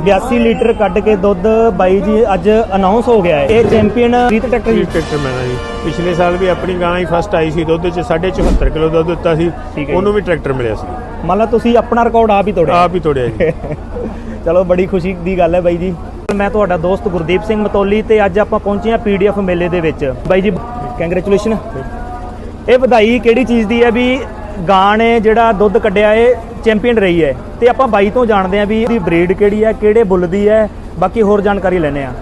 82 litre ਕੱਢ ਕੇ ਦੁੱਧ ਬਾਈ ਜੀ ਅੱਜ ਅਨਾਉਂਸ ਹੋ ਗਿਆ ਹੈ। ਇਹ ਚੈਂਪੀਅਨ ਰੀਤ ਟਰੈਕਟਰ ਜੀ। ਟਰੈਕਟਰ ਮੈਨਾਂ ਜੀ। ਪਿਛਲੇ ਸਾਲ ਵੀ ਆਪਣੀ ਗਾਂ ਹੀ ਫਸਟ ਆਈ ਸੀ ਦੁੱਧ ਚ 74 ਕਿਲੋ ਦੁੱਧ ਦਿੱਤਾ ਸੀ। ਉਹਨੂੰ ਵੀ ਟਰੈਕਟਰ ਮਿਲਿਆ ਸੀ। ਮੰਨ ਲਾ ਤੁਸੀਂ ਆਪਣਾ ਰਿਕਾਰਡ ਆਪ ਹੀ ਤੋੜਿਆ। ਆਪ ਹੀ ਤੋੜਿਆ ਜੀ। ਚਲੋ ਬੜੀ ਖੁਸ਼ੀ ਦੀ ਗੱਲ ਹੈ ਬਾਈ ਜੀ। ਮੈਂ ਤੁਹਾਡਾ ਦੋਸਤ ਗੁਰਦੀਪ ਸਿੰਘ ਮਤੋਲੀ ਤੇ ਅੱਜ ਆਪਾਂ ਪਹੁੰਚੇ ਹਾਂ ਪੀਡੀਐਫ ਮੇਲੇ ਦੇ ਵਿੱਚ। ਬਾਈ ਜੀ ਕੰਗ੍ਰੈਚੁਲੇਸ਼ਨ ਇਹ ਵਧਾਈ ਕਿਹੜੀ ਚੀਜ਼ ਦੀ ਹੈ ਵੀ ਗਾਂ ਨੇ ਜਿਹੜਾ ਦੁੱਧ ਕੱਢਿਆ ਏ ਚੈਂਪੀਅਨ ਰਹੀ ਹੈ ਤੇ ਆਪਾਂ ਬਾਈ ਤੋਂ ਜਾਣਦੇ ਹਾਂ ਵੀ ਇਹਦੀ ਬਰੀਡ ਕਿਹੜੀ ਹੈ ਕਿਹੜੇ ਬੁੱਲ ਦੀ ਹੈ ਬਾਕੀ ਹੋਰ ਜਾਣਕਾਰੀ ਲੈਣੇ ਆ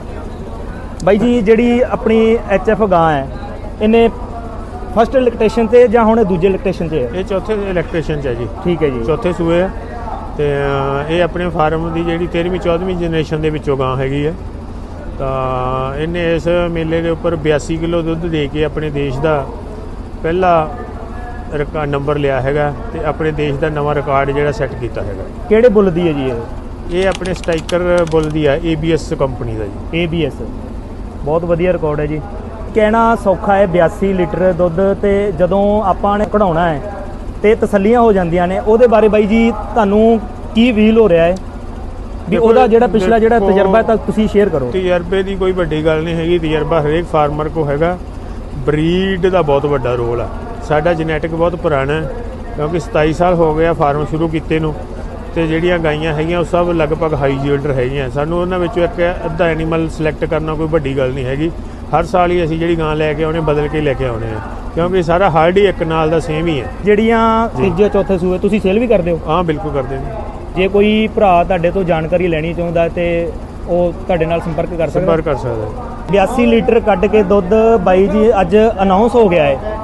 ਬਾਈ ਜੀ ਜਿਹੜੀ ਆਪਣੀ ਐਚਐਫ ਗਾਂ ਹੈ ਇਹਨੇ ਫਸਟ ਇਲੈਕਟ੍ਰੇਸ਼ਨ ਤੇ ਜਾਂ ਹੁਣ ਦੂਜੇ ਇਲੈਕਟ੍ਰੇਸ਼ਨ ਹੈ? ਇਹ ਚੌਥੇ ਇਲੈਕਟ੍ਰੀਸ਼ੀਅਨ ਚ ਹੈ ਜੀ। ਠੀਕ ਹੈ ਜੀ। ਚੌਥੇ ਸੂਏ ਆ। ਤੇ ਇਹ ਆਪਣੇ ਫਾਰਮ ਦੀ ਜਿਹੜੀ 13ਵੀਂ 14ਵੀਂ ਜਨਰੇਸ਼ਨ ਦੇ ਵਿੱਚੋਂ ਗਾਂ ਹੈਗੀ ਹੈ। ਤਾਂ ਇਹਨੇ ਇਸ ਮੇਲੇ ਦੇ ਉੱਪਰ 82 ਕਿਲੋ ਦੁੱਧ ਦੇ ਕੇ ਆਪਣੇ ਦੇਸ਼ ਦਾ ਪਹਿਲਾ ਰਿਕਾਰਡ ਨੰਬਰ ਲਿਆ ਹੈਗਾ ਤੇ ਆਪਣੇ ਦੇਸ਼ ਦਾ ਨਵਾਂ ਰਿਕਾਰਡ ਜਿਹੜਾ ਸੈੱਟ ਕੀਤਾ ਹੈਗਾ। ਕਿਹੜੇ ਬੁੱਲ ਦੀ ਹੈ ਜੀ ਇਹ? ਇਹ ਆਪਣੇ ਸਟ੍ਰਾਈਕਰ ਬੁੱਲ ਦੀ ਆ ABS ਕੰਪਨੀ ਦਾ ਜੀ। ABS ਬਹੁਤ ਵਧੀਆ ਰਿਕਾਰਡ ਹੈ ਜੀ। ਕਹਿਣਾ ਸੌਖਾ ਹੈ 82 ਲੀਟਰ ਦੁੱਧ ਤੇ ਜਦੋਂ ਆਪਾਂ ਨੇ ਕਢਾਉਣਾ ਹੈ ਤੇ ਤਸੱਲੀਆਂ ਹੋ ਜਾਂਦੀਆਂ ਨੇ ਉਹਦੇ ਬਾਰੇ ਬਾਈ ਜੀ ਤੁਹਾਨੂੰ ਕੀ ਫੀਲ ਹੋ ਰਿਹਾ ਹੈ? ਵੀ ਦੇਖੋ, ਉਹਦਾ ਜਿਹੜਾ ਪਿਛਲਾ ਜਿਹੜਾ ਦੇਖੋ, ਤਜਰਬਾ ਹੈ ਤਾਂ ਤੁਸੀਂ ਸ਼ੇਅਰ ਕਰੋ। ਤਜਰਬੇ ਦੀ ਕੋਈ ਵੱਡੀ ਗੱਲ ਨਹੀਂ ਹੈਗੀ ਤਜਰਬਾ ਹਰੇਕ ਫਾਰਮਰ ਕੋ ਹੈਗਾ। ਬਰੀਡ ਦਾ ਬਹੁਤ ਵੱਡਾ ਰੋਲ ਆ। ਸਾਡਾ ਜੈਨੇਟਿਕ ਬਹੁਤ ਪੁਰਾਣਾ ਹੈ ਕਿਉਂਕਿ 27 ਸਾਲ ਹੋ ਗਿਆ ਫਾਰਮ ਸ਼ੁਰੂ ਕੀਤੇ ਨੂੰ ਤੇ ਜਿਹੜੀਆਂ ਗਾਈਆਂ ਹੈਗੀਆਂ ਉਹ ਸਭ ਲਗਭਗ ਹਾਈ ਜੀਲਡਰ ਹੈਗੀਆਂ। ਸਾਨੂੰ ਉਹਨਾਂ ਵਿੱਚੋਂ ਇੱਕ ਅੱਧਾ ਐਨੀਮਲ ਸਿਲੈਕਟ ਕਰਨਾ ਕੋਈ ਵੱਡੀ ਗੱਲ ਨਹੀਂ ਹੈਗੀ। ਹਰ ਸਾਲ ਹੀ ਅਸੀਂ ਜਿਹੜੀ ਗਾਂ ਲੈ ਕੇ ਆਉਣੇ ਬਦਲ ਕੇ ਲੈ ਕੇ ਆਉਣੇ ਆ। ਕਿਉਂਕਿ ਸਾਰਾ ਹਾਰਡ ਹੀ ਇੱਕ ਨਾਲ ਦਾ ਸੇਮ ਹੀ ਹੈ। ਜਿਹੜੀਆਂ। ਤੀਜੇ ਚੌਥੇ ਸੂਏ ਤੁਸੀਂ ਸੇਲ ਵੀ ਕਰਦੇ ਹੋ? ਹਾਂ ਬਿਲਕੁਲ ਕਰਦੇ ਜੇ ਕੋਈ ਭਰਾ ਤੁਹਾਡੇ ਤੋਂ ਜਾਣਕਾਰੀ ਲੈਣੀ ਚਾਹੁੰਦਾ ਤੇ ਉਹ ਤੁਹਾਡੇ ਨਾਲ ਸੰਪਰਕ ਕਰ ਸਕਦਾ ਸੰਪਰਕ ਕਰ ਸਕਦਾ 82 ਲੀਟਰ ਕੱਢ ਕੇ ਦੁੱਧ ਬਾਈ ਜੀ ਅੱਜ ਅਨਾਉਂਸ ਹੋ ਗਿਆ ਹੈ।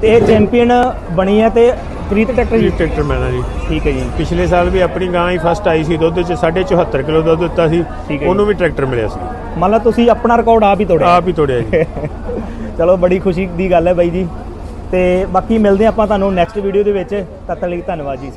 ਤੇ ਇਹ ਚੈਂਪੀਅਨ ਬਣੀ ਹੈ ਤੇ ਪ੍ਰੀਤ ਟਰੈਕਟਰ ਜੀ? ਟਰੈਕਟਰ ਮੈਨਾਂ ਜੀ। ਠੀਕ ਹੈ ਜੀ। ਪਿਛਲੇ ਸਾਲ ਵੀ ਆਪਣੀ ਗਾਂ ਹੀ ਫਸਟ ਆਈ ਸੀ ਦੁੱਧ ਚ 74 ਕਿਲੋ ਦੁੱਧ ਦਿੱਤਾ ਸੀ। ਉਹਨੂੰ ਵੀ ਟਰੈਕਟਰ ਮਿਲਿਆ ਸੀ। ਮੰਨ ਲਾ ਤੁਸੀਂ ਆਪਣਾ ਰਿਕਾਰਡ ਆਪ ਹੀ ਤੋੜਿਆ। ਆਪ ਹੀ ਤੋੜਿਆ ਜੀ। ਚਲੋ ਬੜੀ ਖੁਸ਼ੀ ਦੀ ਗੱਲ ਹੈ ਬਾਈ ਜੀ। ਤੇ ਬਾਕੀ ਮਿਲਦੇ ਆਪਾਂ ਤੁਹਾਨੂੰ ਨੈਕਸਟ ਵੀਡੀਓ ਦੇ ਵਿੱਚ। ਤਦ ਤੱਕ ਲਈ ਧੰਨਵਾਦ ਜੀ।